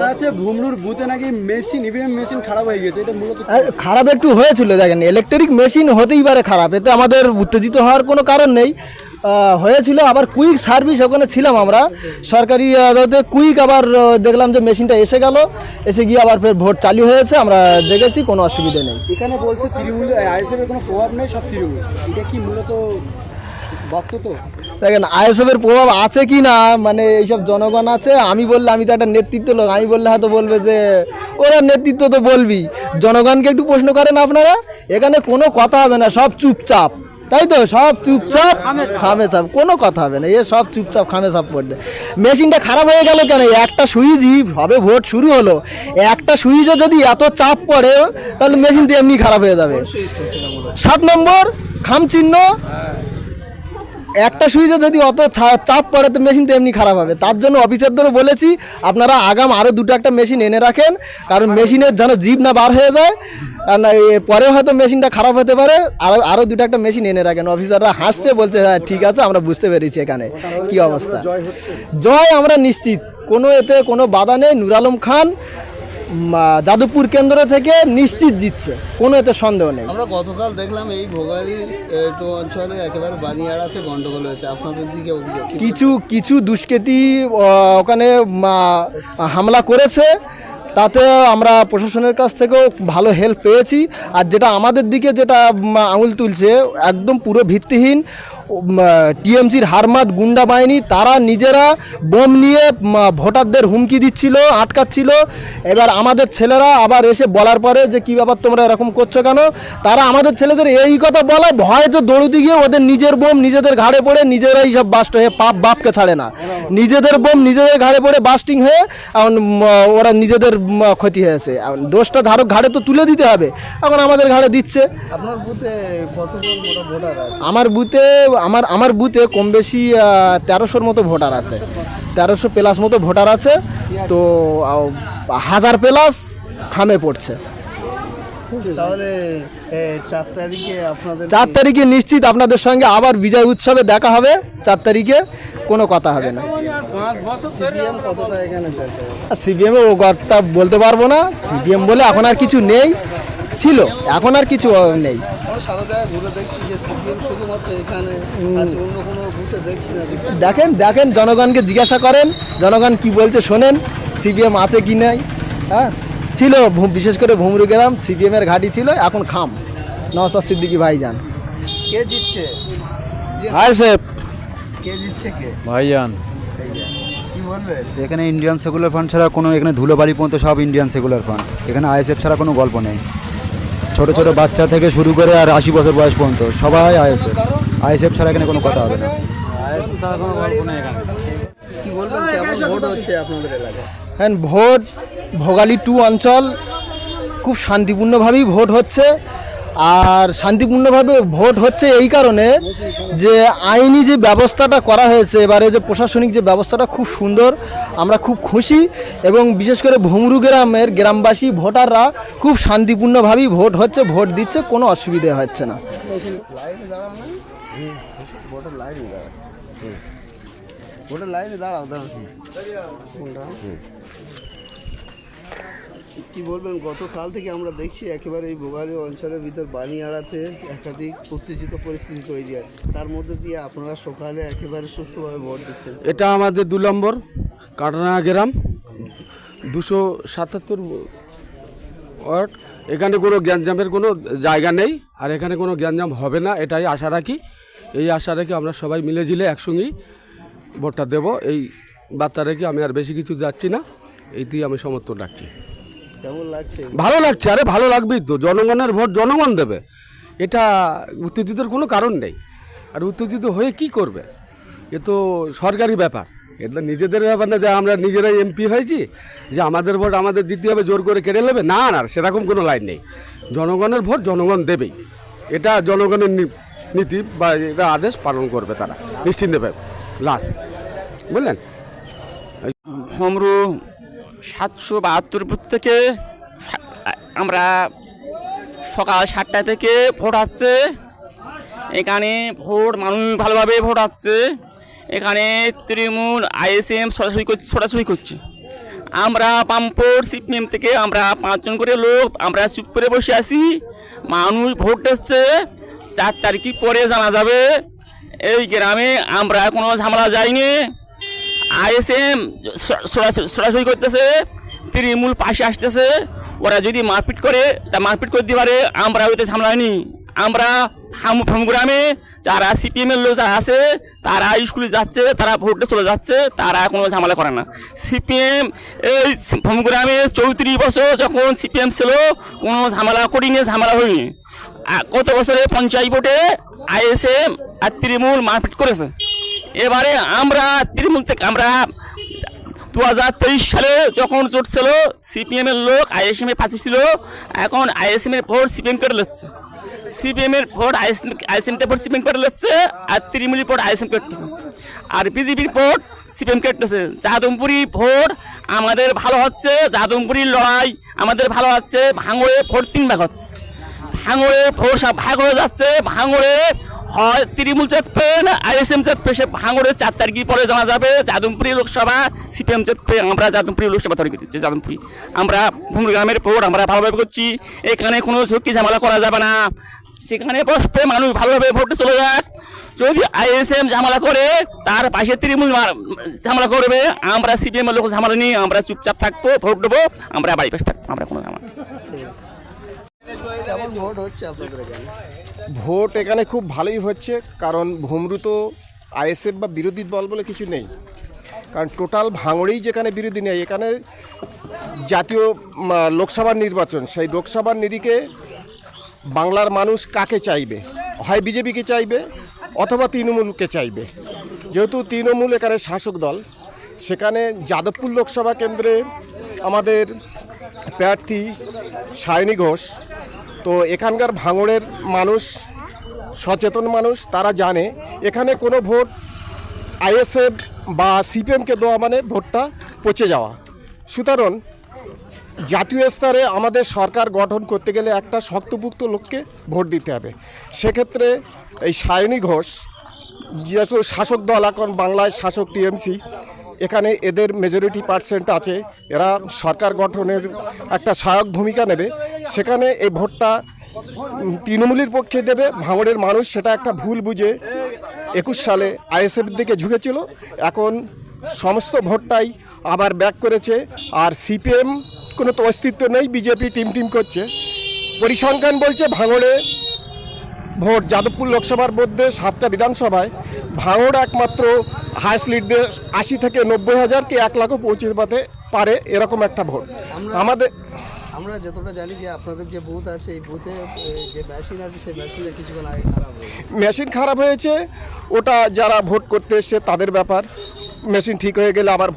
শোনা যাচ্ছে ভুমরুর বুথে নাকি মেশিন ইভিএম মেশিন খারাপ হয়ে গেছে এটা মূলত খারাপ একটু হয়েছিল দেখেন ইলেকট্রিক মেশিন হতেই পারে খারাপ এতে আমাদের উত্তেজিত হওয়ার কোনো কারণ নেই। হয়েছিল আবার কুইক সার্ভিস ওখানে ছিলাম আমরা। সরকারি আদালতে কুইক আবার দেখলাম যে মেশিনটা এসে গেল এসে গিয়ে আবার ফের ভোট চালু হয়েছে আমরা দেখেছি কোনো অসুবিধা নেই। এখানে বলছে তৃণমূল কোনো প্রভাব নেই সব তৃণমূল। এটা কি মূলত বাস্তব তো? দেখেন, আইএসএফের প্রভাব আছে কি না? মানে এইসব জনগণ আছে, আমি বললে আমি তো একটা নেতৃত্ব লোক, আমি বললে হয়তো বলবে যে, ওরা, নেতৃত্ব তো বলবি। জনগণকে একটু প্রশ্ন করেন আপনারা, এখানে কোনো কথা হবে না, সব চুপচাপ। তাই তো? সব চুপচাপ খামে চাপ কোনো কথা হবে না, এ সব চুপচাপ খামে চাপ পড়বে মেশিনটা খারাপ হয়ে গেল কেন? একটা সুইচই হবে, ভোট শুরু হলো। একটা সুইচে যদি এত চাপ পড়ে, তাহলে মেশিন তো এমনি খারাপ হয়ে যাবে। সাত নম্বর, খাম চিহ্ন। একটা সুইচে যদি অত চাপ পড়ে, তো মেশিন তো এমনি খারাপ হবে। তার জন্য অফিসের অফিসারদেরও বলেছি, আপনারা আগাম আরও দুটো একটা মেশিন এনে রাখেন, কারণ মেশিনের যেন জিপ না বার হয়ে যায় আর এ পরে হয়তো মেশিনটা খারাপ হতে পারে আরও আরও দুটো একটা মেশিন এনে রাখেন। অফিসাররা হাসছে, বলছে হ্যাঁ ঠিক আছে, আমরা বুঝতে পেরেছি এখানে কি অবস্থা। জয় আমরা নিশ্চিত। কোনো এতে কোনো বাধা নেই। নুর আলম খান যাদবপুর কেন্দ্র থেকে নিশ্চিত জিতছে। কোনো এতে সন্দেহ নেই। আমরা গতকাল দেখলাম এই ভোগালী অঞ্চলে একেবারে বানিয়াড়াতে গন্ডগোল হয়েছে। আপনাদের দিকে কিছু কিছু দুষ্কৃতী ওখানে হামলা করেছে। তাতে আমরা প্রশাসনের কাছ থেকেও ভালো হেল্প পেয়েছি। আর যেটা আমাদের দিকে যেটা আঙুল তুলছে একদম পুরো ভিত্তিহীন। টিএমসির হারমাত গুন্ডা বাহিনী তারা নিজেরা বোম নিয়ে ভোটারদের হুমকি দিচ্ছিল আটকাচ্ছিল। এবার আমাদের ছেলেরা আবার এসে বলার পরে যে কী ব্যাপার তোমরা এরকম করছ কেন? তারা আমাদের ছেলেদের এই কথা বলায় ভয়ে যে দৌড়তে গিয়ে ওদের নিজের বোম নিজেদের ঘাড়ে পড়ে নিজেরাই সব বাস্ট হয়ে পাপ বাপকে ছাড়ে না। নিজেদের বোম নিজেদের ঘাড়ে পড়ে বাস্টিং হয়ে এখন ওরা নিজেদের ক্ষতি হয়েছে। এখন দোষটা ধারক ঘাড়ে তো তুলে দিতে হবে। এখন আমাদের ঘাড়ে দিচ্ছে। আমার বুথে আমার আমার বুথে কম বেশি তেরোশোর মতো ভোটার আছে। তেরোশো প্লাস মতো ভোটার আছে তো হাজার প্লাস খামে পড়ছে। তাহলে চার তারিখে আপনাদের চার তারিখে নিশ্চিত আপনাদের সঙ্গে আবার বিজয় উৎসবে দেখা হবে চার তারিখে কোনো কথা হবে না। সিপিএম পেতে ও কথা বলতে পারব না সিপিএম বলে এখন আর কিছু নেই ছিল এখন আর কিছু নেই। সারা জায়গায় ঘুরে দেখছি যে সিপিএম শুধুমাত্র এখানে আছে অন্য কোনো বুথে দেখছি না দেখেন দেখেন জনগণকে জিজ্ঞাসা করেন জনগণ কি বলছে শোনেন সিপিএম আছে কি নাই হ্যাঁ? ছিল বিশেষ করে ভুমরু গ্রাম সিপিএমের ঘাঁটি ছিল এখন খাম। নওসাদ সিদ্দিকি ভাইজান। কে জিতছে? হাই সেফ কে জিতছে কে? ভাইজান। এখানে ইন্ডিয়ান সেকুলার ফান্ড ছাড়া কোনো এখানে ধুলোবালি পর্যন্ত সব ইন্ডিয়ান সেকুলার ফান্ড এখানে আইএসএফ ছাড়া কোনো গল্প নেই। ছোট ছোট বাচ্চা থেকে শুরু করে আর আশি বছর বয়স পর্যন্ত। সবাই আইএসএফ। আইএসএফ ছাড়া এখানে কোনো কথা হবে না। কি বলবেন কেমন ভোট হচ্ছে আপনাদের হ্যাঁ ভোট ভোগালী টু অঞ্চল খুব শান্তিপূর্ণভাবেই ভোট হচ্ছে। আর শান্তিপূর্ণভাবে ভোট হচ্ছে এই কারণে যে আইনি যে ব্যবস্থাটা করা হয়েছে, এবারে যে প্রশাসনিক যে ব্যবস্থাটা খুব সুন্দর, আমরা খুব খুশি এবং বিশেষ করে ভুমরু গ্রামের গ্রামবাসী, ভোটাররা খুব শান্তিপূর্ণভাবেই ভোট হচ্ছে, ভোট দিচ্ছে, কোনো অসুবিধে হচ্ছে না। ভোটের লাইনে দাঁড়াও। দাঁড়াও? কি বলবেন, গতকাল থেকে আমরা দেখছি একেবারে এই ভোগালী অঞ্চলের ভিতর বানিয়াড়াতে একাধিক উত্তেজিত পরিস্থিতি তৈরি হয়। তার মধ্যে দিয়ে আপনারা সকালে একেবারে সুস্থভাবে ভোট দিচ্ছেন। এটা আমাদের দু নম্বর, কাটনা গ্রাম, দুশো সাতাত্তর ওয়ার্ড। এখানে কোনো গ্যাঞ্জামের কোনো জায়গা নেই, আর এখানে কোনো গ্যাঞ্জাম হবে না, এটাই আশা রাখি। এই আশা রেখে আমরা সবাই মিলে ঝিলে একসঙ্গেই ভোটটা দেব। এই বার্তা রেখে আমি আর বেশি কিছু যাচ্ছি না এইতেই আমি সমর্থন রাখছি। কেমন লাগছে? ভালো লাগছে আরে ভালো লাগবেই তো জনগণের ভোট জনগণ দেবে। এটা উত্তেজিতের কোনো কারণ নেই। আর উত্তেজিত হয়ে কি করবে? এ তো সরকারি ব্যাপার। এটা নিজেদের ব্যাপার না যে আমরা নিজেরাই এমপি হয়েছি যে আমাদের ভোট আমাদের দিতে হবে জোর করে কেড়ে নেবে। না না সেরকম কোনো লাইন নেই। জনগণের ভোট জনগণ দেবেই। এটা জনগণের নীতি বা এটা আদেশ পালন করবে তারা। নিশ্চিন্তে পাবে লাস্ট। বুঝলেন? হোমরু সাতশো বাহাত্তর বুথ থেকে আমরা সকাল সাতটা থেকে ভোট হচ্ছে এখানে ভোট মানুষ ভালোভাবে ভোট হচ্ছে এখানে তৃণমূল, আইএসএম সরাসরি করছে সরাসরি করছে। আমরা পাম্পোর সিপিএম থেকে আমরা পাঁচজন করে লোক, আমরা চুপ করে বসে আছি। মানুষ ভোট দিচ্ছে। চার তারিখ পরে জানা যাবে। এই গ্রামে আমরা কোনো ঝামেলা যাইনি আইএসএম সরাসরি করতেছে, তৃণমূল পাশে আসতেছে। ওরা যদি মারপিট করে, তা মারপিট করতে পারে, আমরা ওইতে ঝামেলা নি আমরা ফার্ম গ্রামে, যারা সিপিএম এর লোক যারা আছে, তারা স্কুলে যাচ্ছে, তারা ভোটে চলে যাচ্ছে, তারা কোনো ঝামেলা করে না। সিপিএম এই গ্রামে চৌত্রিশ বছর যখন সিপিএম ছিল, কোনো ঝামেলা করিনি, ঝামেলা হয়নি। গত বছরে পঞ্চায়েত ভোটে আইএসএম আর তৃণমূল মারপিট করেছে। এবারে আমরা তৃণমূল থেকে আমরা দু হাজার তেইশ সালে যখন জোট ছিল সিপিএম এর লোক আইএসএম পাশে ছিল, এখন আইএসএম এর ভোট সিপিএম কেটে নিচ্ছে সিপিএম এর ভোট আইএসএম আইএসএম তে ভোট সিপিএম কেটে নিচ্ছে আর তৃণমূলের ভোট আইএসএম কেটেছে আর বিজেপির ভোট সিপিএম কেটেছে যাদবপুরি ভোট আমাদের ভালো হচ্ছে, যাদবপুরির লড়াই আমাদের ভালো হচ্ছে, ভাঙড়ে ভোট তিন ভাগ হচ্ছে। ভাঙড়ে ভোট ভাগ হয়ে যাচ্ছে, ভাঙড়ে হয় তৃণমূল চাপবে না আইএসএম চাপবে সে ভাঙড়ে চার তারিখ পরে জানা যাবে। যাদবপুরি লোকসভা, সিপিএম চাপবে আমরা যাদবপুরি লোকসভা তৈরি দিচ্ছি যাদবপুরি। আমরা ভুমরি গ্রামের ভোট আমরা ভালোভাবে করছি, এখানে কোনো ঝুঁকি ঝামেলা করা যাবে না। সেখানে বসবে মানুষ ভালোভাবে ভোটে চলে যাক। যদি আইএসএম ঝামেলা করে, তার পাশে তৃণমূল ঝামেলা করবে। আমরা সিপিএম এর লোক ঝামেলা নিয়ে আমরা চুপচাপ থাকব, ভোট দেবো, আমরা বাড়ি পাশে থাকব, আমরা কোনো ঝামেলা ভোট হচ্ছে আপনাদের ভোট এখানে খুব ভালোই হচ্ছে, কারণ ভুমরু তো আইএসএফ বা বিরোধী দল বলে কিছু নেই। কারণ টোটাল ভাঙড়েই যেখানে বিরোধী নেই, এখানে জাতীয় লোকসভার নির্বাচন, সেই লোকসভার নিরিখে বাংলার মানুষ কাকে চাইবে? হয় বিজেপিকে চাইবে অথবা তৃণমূলকে চাইবে? যেহেতু তৃণমূল এখানে শাসক দল, সেখানে যাদবপুর লোকসভা কেন্দ্রে আমাদের প্রার্থী সায়নী ঘোষ তো এখানকার ভাঙড়ের মানুষ, সচেতন মানুষ, তারা জানে এখানে কোনো ভোট আইএসএফ বা সিপিএমকে দেওয়া মানে ভোটটা পচে যাওয়া। সুতরাং জাতীয় স্তরে আমাদের সরকার গঠন করতে গেলে একটা শক্তপুক্ত লোককে ভোট দিতে হবে। সেক্ষেত্রে এই সায়নী ঘোষ যে শাসক দল এখন বাংলায় শাসক টিএমসি এখানে এদের মেজরিটি পার্সেন্ট আছে, এরা সরকার গঠনের একটা সহায়ক ভূমিকা নেবে। সেখানে এই ভোটটা তৃণমূলের পক্ষে দেবে, ভাঙড়ের মানুষ সেটা একটা ভুল বুঝে একুশ সালে আইএসএফ দিকে ঝুঁকেছিল। এখন সমস্ত ভোটটাই আবার ব্যাক করেছে, আর সিপিএম কোনো তো অস্তিত্ব নেই, বিজেপি টিম টিম করছে। পরিসংখ্যান বলছে ভাঙড়ে ভোট যাদবপুর লোকসভার মধ্যে সাতটা বিধানসভায় ভাঙড় একমাত্র হায়েস্ট লিড দিয়ে আশি থেকে নব্বই হাজার কি এক লাখও পৌঁছে দিতে পারে এরকম একটা ভোট। আমাদের আমরা যতটা জানি যে আপনাদের যে বুথ আছে এই বুথে যে মেশিন আছে সেই মেশিনে কিছুক্ষণ আগে খারাপ হয়েছে মেশিন খারাপ হয়েছে ওটা যারা ভোট করতে এসছে তাদের ব্যাপার। মেশিন ঠিক হয়ে গেলে আবার